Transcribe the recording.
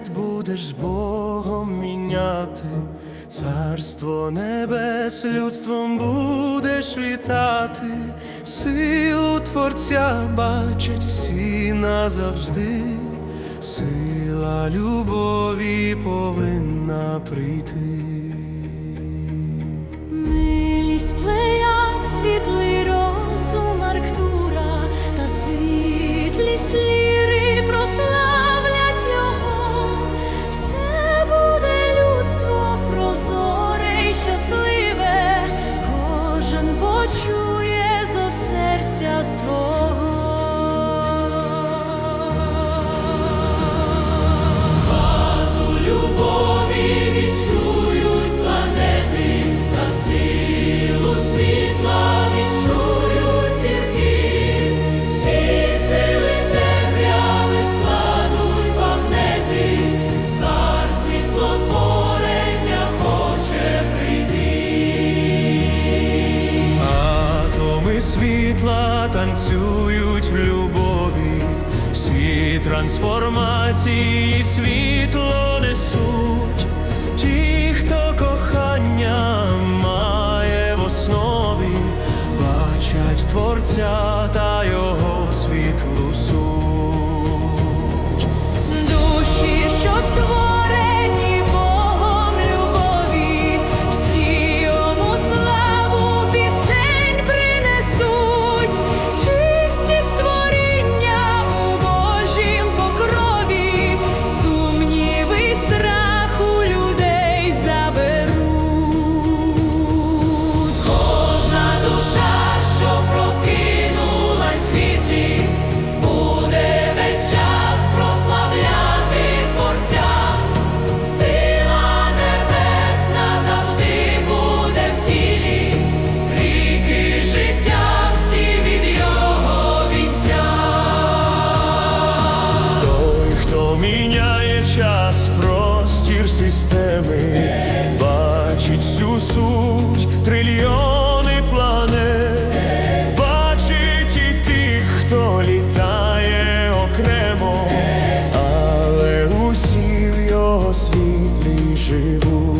Навряд будеш з Богом міняти, царство небес людством будеш вітати, силу Творця бачать всі назавжди, сила любові повинна прийти. Милість плей Атоми світла танцюють в любові, всі трансформації світло несуть. Ті, хто кохання має в основі, бачать творця та його світлу суть. Системи, бачить всю суть трильйони планет, бачить і тих, хто літає окремо, але усі в його світлі живуть.